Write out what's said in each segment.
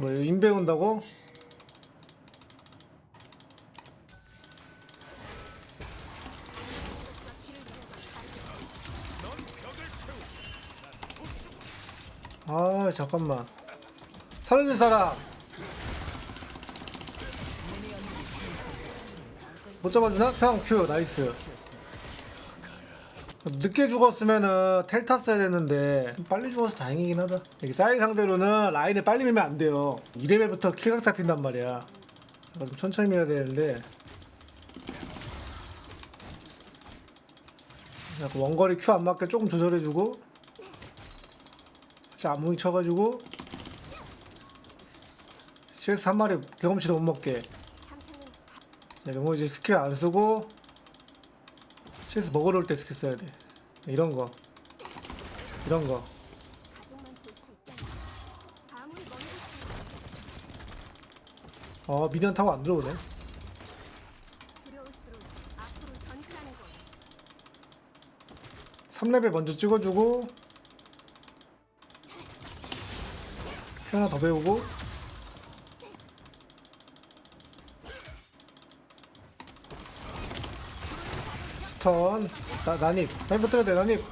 뭐 인베 온다고? 아 잠깐만 살려줄 사람 못 잡아주나? 평 큐 나이스 늦게 죽었으면은 텔 탔어야 되는데 빨리 죽어서 다행이긴 하다. 여기 사이 상대로는 라인에 빨리 밀면 안 돼요. 2레벨부터 킬각 잡힌단 말이야. 좀 천천히 밀어야 되는데. 원거리 큐 안 맞게 조금 조절해주고 살짝 안무이 쳐가지고 CS 한 마리 경험치도 못 먹게. 자, 거 이제 스킬 안 쓰고 CS 먹으러 올 때 스킬 써야 돼 이런 거 이런 거 어, 미디언 타고 안 들어오네. 3레벨 먼저 찍어주고. 피 하나 더 배우고. 턴. 나, 난입. 난입 붙어야 돼, 난입.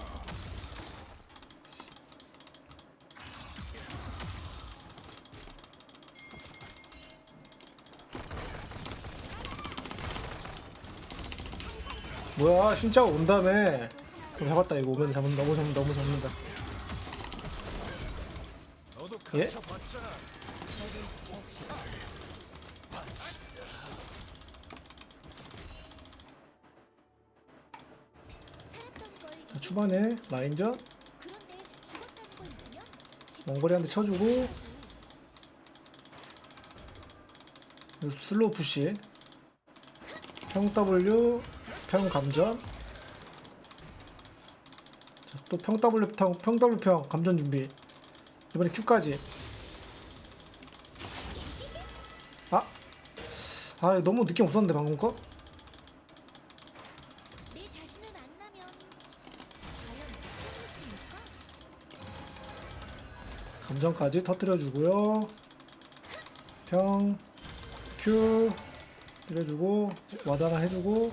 뭐야, 진짜 온다며. 그럼 잡았다, 이거 오면 잡는 너무 잡는다, 너무 잡는다. 예? 살았던 걸 자, 초반에 라인전. 그런데 죽었다는 걸 잊으면 몽골이 한대 쳐주고. 슬로우 푸시. 평 W, 평 감전. 자, 또평 W, 평, 평 W 평 감전 준비. 이번에 Q까지. 아, 아 너무 느낌 없었는데 방금 거? 내 자신을 만나면 과연 어떨까? 감전까지 터뜨려주고요. 평, Q 때려주고 와드 하나 해주고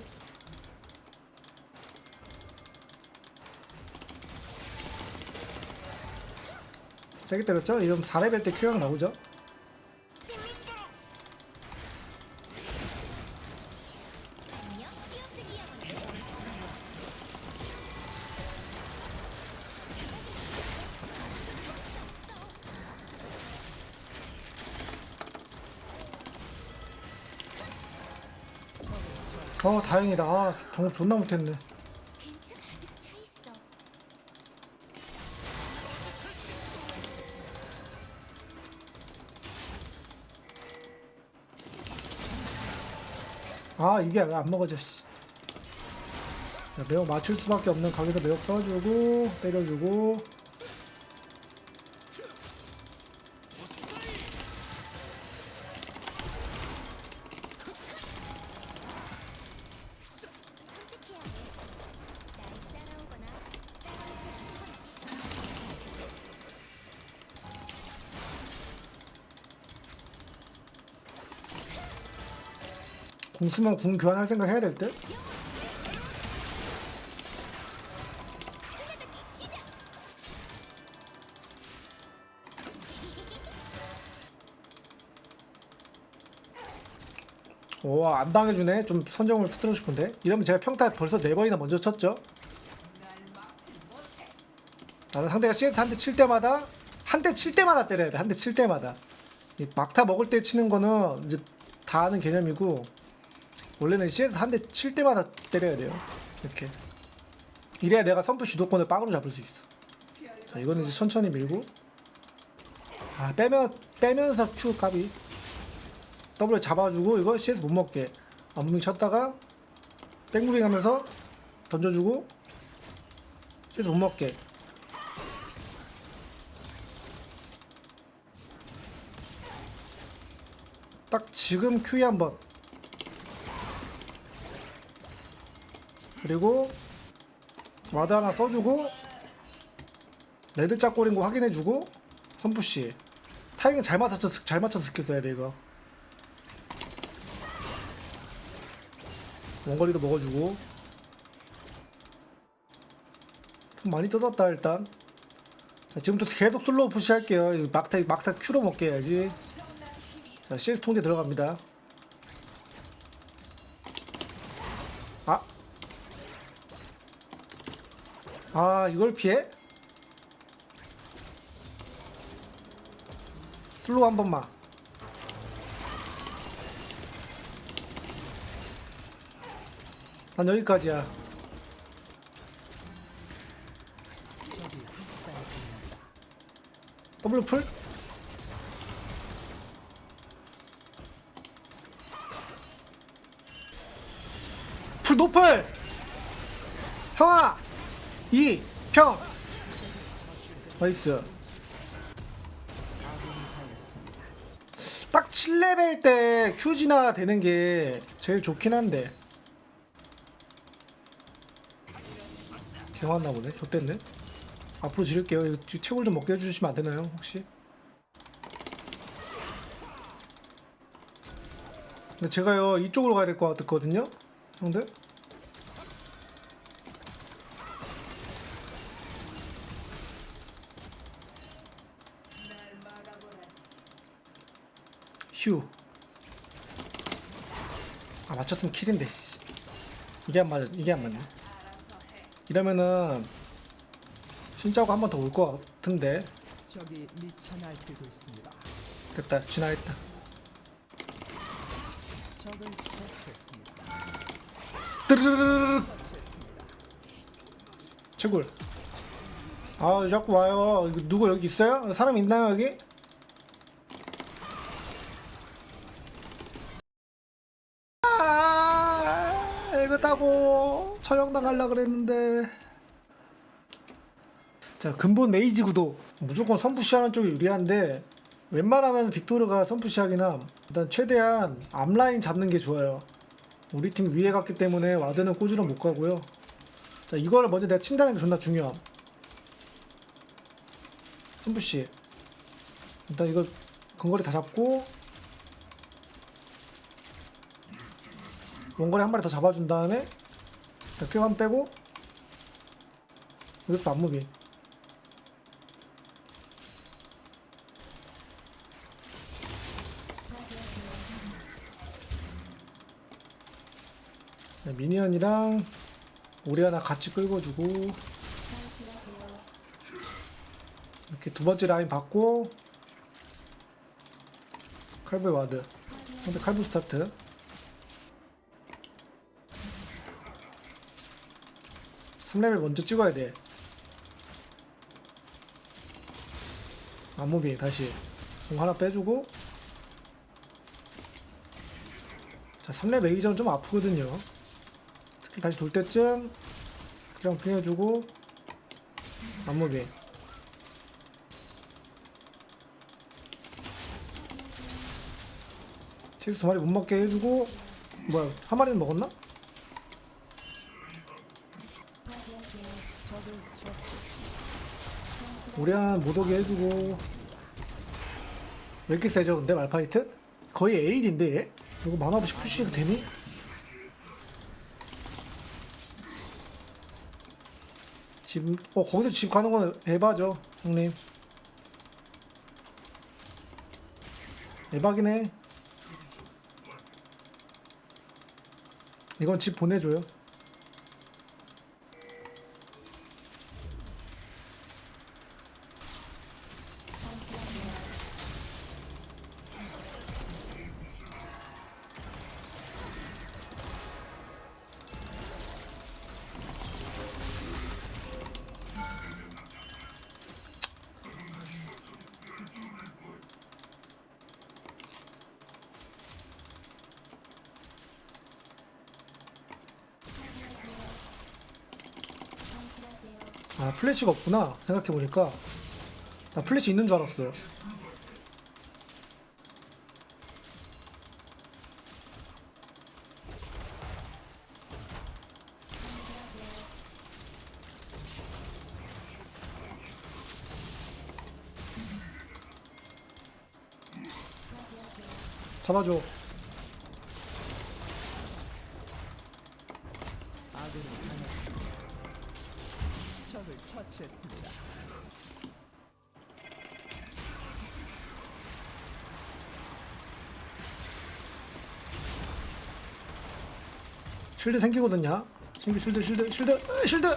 세게 때렸죠? 이러면 4레벨 때 Q가 나오죠? 어 다행이다 아 방금 존나 못했네. 아 이게 왜 안 먹어져 씨. 자, 매혹 맞출 수밖에 없는 각에서 매혹 써주고 때려주고 궁 쓰면 궁 교환할 생각 해야 될 듯? 오, 안 당해주네. 좀 선정을 터뜨리고 싶은데. 이러면 제가 평타 벌써 네 번이나 먼저 쳤죠. 나는 상대가 CS 한 대 칠 때마다 한 대 칠 때마다 때려야 돼. 한 대 칠 때마다. 이 막타 먹을 때 치는 거는 이제 다 아는 개념이고 원래는 CS 한 대 칠 때마다 때려야 돼요. 이렇게. 이래야 내가 선프 주도권을 빵으로 잡을 수 있어. 자, 이거는 이제 천천히 밀고. 아, 빼면 빼면서 Q 까비. W 잡아주고 이거 CS 못 먹게 안무빙 쳤다가 백무빙 하면서 던져주고 CS 못 먹게 딱 지금 Q에 한번 그리고 와드 하나 써주고 레드 짝골인 거 확인해주고 선푸시 타이밍 잘 맞춰서 잘 맞춰서 스킬 써야 돼 이거. 원거리도 먹어주고. 좀 많이 뜯었다 일단. 자 지금부터 계속 슬로우 푸시할게요. 막타 막타 큐로 먹게 해야지. 자 CS 통제 들어갑니다. 아 이걸 피해? 슬로우 한 번만. 난 여기까지야. 더블 풀? 풀 노플! 형아! 이! 평! 나이스. 딱 7레벨 때 큐지나 되는 게 제일 좋긴 한데. 개왔나 보네. 좋댔네. 앞으로 지를게요. 채굴 좀 먹게 해주시면 안 되나요? 혹시? 근데 제가요 이쪽으로 가야 될 것 같거든요, 형들. 휴. 아 맞췄으면 킬인데. 씨. 이게 안 맞아. 이게 안 맞네. 이러면은 신짜고 한 번 더 올 것 같은데 적이 미쳐 날뛰고 있습니다. 됐다 지나했다 적을 처치했습니다. 뜨르르르르 채굴 아 자꾸 와요 이거 누구 여기 있어요? 사람 있나요 여기? 따고 처형당하려 그랬는데. 자 근본 메이지 구도. 무조건 선푸시하는 쪽이 유리한데 웬만하면 빅토르가 선푸시하긴 함. 일단 최대한 앞라인 잡는 게 좋아요. 우리 팀 위에 갔기 때문에 와드는 꼬지로 못 가고요. 자 이거를 먼저 내가 친다는 게 존나 중요함. 선푸시. 일단 이거 근거리 다 잡고 원거리 한 마리 더 잡아준 다음에 큐만 빼고 이것도 안무비. 자, 미니언이랑 오리아나 같이 끌고 주고 이렇게 두 번째 라인 받고 칼부 와드. 근데 칼부 스타트 삼레벨 먼저 찍어야 돼. 안무비 다시. 공 하나 빼주고. 자 3레벨 메이저는 좀 아프거든요. 스킬 다시 돌 때쯤 점핑 해주고. 안무비. 치즈 두 마리 못 먹게 해주고. 뭐야 한 마리는 먹었나? 우리한 못 오게 해주고 왜 이렇게 세죠 근데 말파이트? 거의 에이드인데 얘? 이거 만화 없이 푸시해도 되니? 집, 어, 거기서 집 가는 건 에바죠, 형님. 에바긴 해. 이건 집 보내줘요. 아, 플래시가 없구나. 생각해보니까. 나 플래시 있는 줄 알았어요. 잡아줘. 쉴드 생기거든요. 신기 쉴드 쉴드 쉴드 으, 쉴드